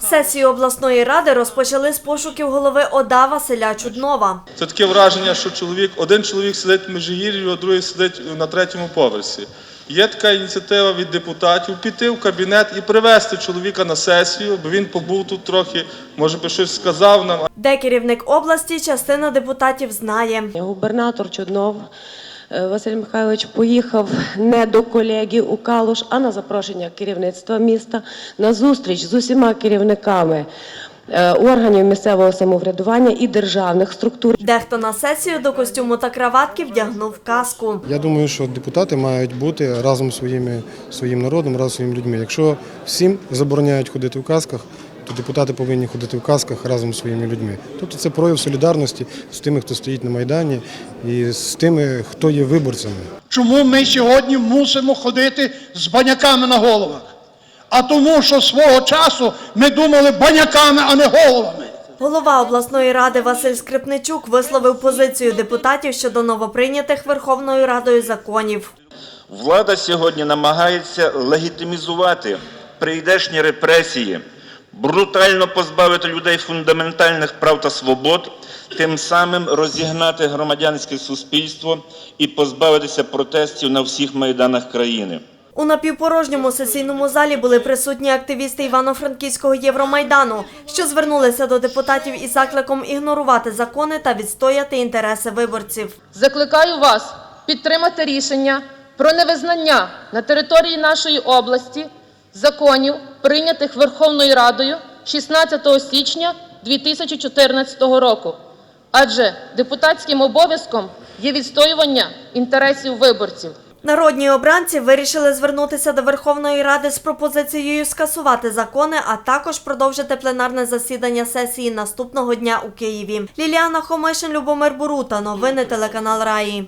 Сесію обласної ради розпочали з пошуків голови ОДА Василя Чуднова. Це таке враження, що чоловік, один чоловік сидить в Межигір'ї, а другий сидить на третьому поверсі. Є така ініціатива від депутатів піти в кабінет і привезти чоловіка на сесію, бо він побув тут трохи, може би щось сказав нам. Де керівник області, частина депутатів знає. Губернатор Чуднов Василь Михайлович поїхав не до колеги у Калуш, а на запрошення керівництва міста на зустріч з усіма керівниками е, органів місцевого самоврядування і державних структур. Дехто на сесію до костюму та краватки вдягнув каску. Я думаю, що депутати мають бути разом зі своїми своїм народом, разом зі своїми людьми. Якщо всім забороняють ходити в касках, то депутати повинні ходити в касках разом зі своїми людьми. Тобто це прояв солідарності з тими, хто стоїть на майдані, і з тими, хто є виборцями. Чому ми сьогодні мусимо ходити з баняками на головах? А тому, що свого часу ми думали баняками, а не головами. Голова обласної ради Василь Скрипничук висловив позицію депутатів щодо новоприйнятих Верховною Радою законів. Влада сьогодні намагається легітимізувати прийдешні репресії, брутально позбавити людей фундаментальних прав та свобод, тим самим розігнати громадянське суспільство і позбавитися протестів на всіх майданах країни. У напівпорожньому сесійному залі були присутні активісти Івано-Франківського Євромайдану, що звернулися до депутатів із закликом ігнорувати закони та відстояти інтереси виборців. Закликаю вас підтримати рішення про невизнання на території нашої області законів, прийнятих Верховною Радою 16 січня 2014 року. Адже депутатським обов'язком є відстоювання інтересів виборців. Народні обранці вирішили звернутися до Верховної Ради з пропозицією скасувати закони, а також продовжити пленарне засідання сесії наступного дня у Києві. Ліліана Хомишин, Любомир Бурута. Новини телеканал Раї.